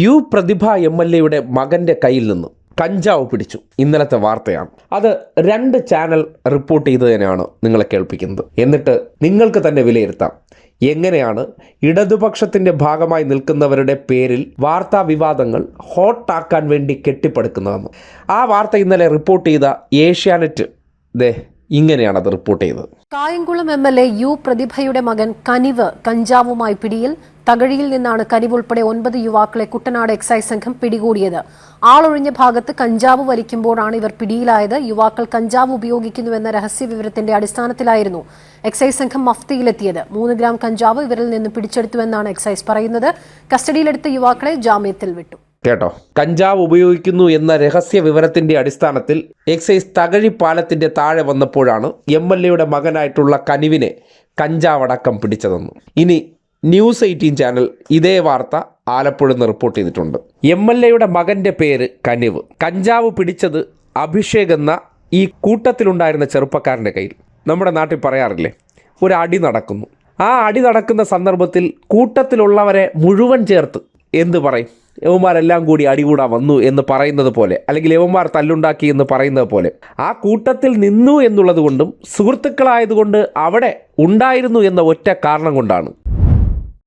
U പ്രതിഭ M L എയുടെ മകന്റെ കയ്യിൽ നിന്ന് കഞ്ചാവ് പിടിച്ചു. ഇന്നലത്തെ വാർത്തയാണ്. അത് രണ്ട് ചാനൽ റിപ്പോർട്ട് ചെയ്തതിനാണ് നിങ്ങളെ കേൾപ്പിക്കുന്നത്. എന്നിട്ട് നിങ്ങൾക്ക് തന്നെ വിലയിരുത്താം. എങ്ങനെയാണ് ഇടതുപക്ഷത്തിന്റെ ഭാഗമായി നിൽക്കുന്നവരുടെ പേരിൽ വാർത്താ വിവാദങ്ങൾ ഹോട്ടാക്കാൻ വേണ്ടി കെട്ടിപ്പടുക്കുന്നതെന്ന്. ആ വാർത്ത ഇന്നലെ റിപ്പോർട്ട് ചെയ്ത ഏഷ്യാനെറ്റ് ദേ ഇങ്ങനെയാണ് അത് റിപ്പോർട്ട് ചെയ്തത്. Kayamkulam M L A U പ്രതിഭയുടെ മകൻ കനിവ് കഞ്ചാവുമായി പിടിയിൽ തകഴിയിൽ നിന്നാണ് കനിവ് ഉൾപ്പെടെ ഒൻപത് യുവാക്കളെ കുട്ടനാട് എക്സൈസ് സംഘം പിടികൂടിയത്. ആളൊഴിഞ്ഞ ഭാഗത്ത് കഞ്ചാവ് വലിക്കുമ്പോഴാണ് ഇവർ പിടിയിലായത്. യുവാക്കൾ കഞ്ചാവ് ഉപയോഗിക്കുന്നുവെന്ന രഹസ്യ വിവരത്തിന്റെ അടിസ്ഥാനത്തിലായിരുന്നു എക്സൈസ് സംഘം മഫ്തിയിലെത്തിയത്. മൂന്ന് ഗ്രാം കഞ്ചാവ് ഇവരിൽ നിന്ന് പിടിച്ചെടുത്തുവെന്നാണ് എക്സൈസ് പറയുന്നത്. കസ്റ്റഡിയിലെടുത്ത യുവാക്കളെ ജാമ്യത്തിൽ വിട്ടു. കേട്ടോ? കഞ്ചാവ് ഉപയോഗിക്കുന്നു എന്ന രഹസ്യ വിവരത്തിന്റെ അടിസ്ഥാനത്തിൽ എക്സൈസ് തകഴി പാലത്തിന്റെ താഴെ വന്നപ്പോഴാണ് എം എൽ എയുടെ മകനായിട്ടുള്ള കനിവിനെ കഞ്ചാവടക്കം പിടിച്ചതെന്ന്. ഇനി ന്യൂസ് എയ്റ്റീൻ ചാനൽ ഇതേ വാർത്ത ആലപ്പുഴ റിപ്പോർട്ട് ചെയ്തിട്ടുണ്ട്. എം എൽ എയുടെ മകന്റെ പേര് കനിവ്. കഞ്ചാവ് പിടിച്ചത് അഭിഷേക് എന്ന ഈ കൂട്ടത്തിലുണ്ടായിരുന്ന ചെറുപ്പക്കാരന്റെ കയ്യിൽ. നമ്മുടെ നാട്ടിൽ പറയാറില്ലേ ഒരു അടി നടക്കുന്നു. ആ അടി നടക്കുന്ന സന്ദർഭത്തിൽ കൂട്ടത്തിലുള്ളവരെ മുഴുവൻ ചേർത്ത് എന്ത് പറയും? യവന്മാരെല്ലാം കൂടി അടികൂടാൻ വന്നു എന്ന് പറയുന്നത് പോലെ അല്ലെങ്കിൽ യവന്മാർ തല്ലുണ്ടാക്കി എന്ന് പറയുന്നത് പോലെ ആ കൂട്ടത്തിൽ നിന്നു എന്നുള്ളത് കൊണ്ടും സുഹൃത്തുക്കളായതുകൊണ്ട് അവിടെ ഉണ്ടായിരുന്നു എന്ന ഒറ്റ കാരണം കൊണ്ടാണ്